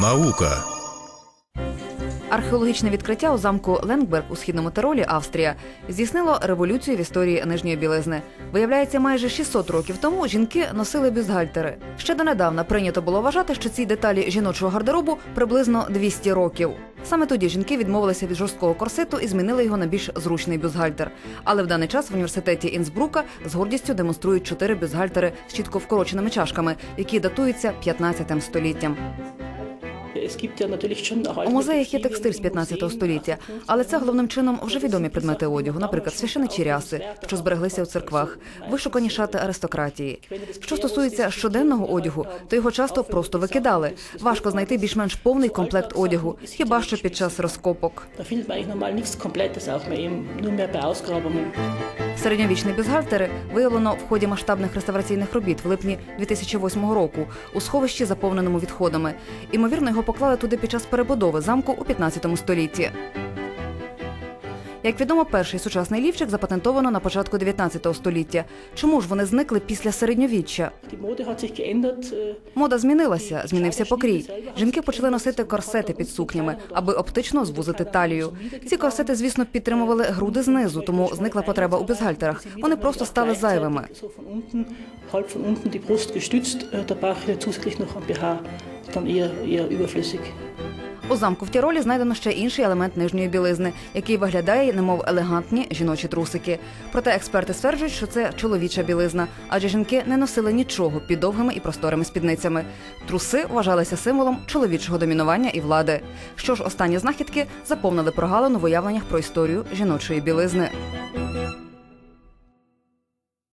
Наука. Археологічне відкриття у замку Ленгберг у східному Тиролі, Австрія, здійснило революцію в історії нижньої білизни. Виявляється, майже 600 років тому жінки носили бюстгальтери. Ще донедавна прийнято було вважати, що цій деталі жіночого гардеробу приблизно 200 років. Саме тоді жінки відмовилися від жорсткого корсету і змінили його на більш зручний бюзгальтер. Але в даний час в університеті Інсбрука з гордістю демонструють чотири бюзгальтери з чітко вкороченими чашками, які датуються 15 століттям. У музеях є текстиль з 15 століття, але це головним чином вже відомі предмети одягу, наприклад, священичі ряси, що збереглися у церквах, вишукані шати аристократії. Що стосується щоденного одягу, то його часто просто викидали. Важко знайти більш-менш повний комплект одягу, хіба що під час розкопок. Середньовічні бюстгальтери виявлено в ході масштабних реставраційних робіт в липні 2008 року у сховищі, заповненому відходами. Імовірно, його поклали туди під час перебудови замку у 15 столітті. Як відомо, перший сучасний лівчик запатентовано на початку 19 століття. Чому ж вони зникли після середньовіччя? Äh, Мода змінилася, змінився покрій. Жінки почали носити корсети під сукнями, аби оптично звузити талію. Ці корсети, звісно, підтримували груди знизу, тому зникла потреба у бюстгальтерах. Вони просто стали зайвими. So У замку в Тіролі знайдено ще інший елемент нижньої білизни, який виглядає, немов елегантні жіночі трусики. Проте експерти стверджують, що це чоловіча білизна, адже жінки не носили нічого під довгими і просторими спідницями. Труси вважалися символом чоловічого домінування і влади. Що ж, останні знахідки заповнили прогалину в уявленнях про історію жіночої білизни.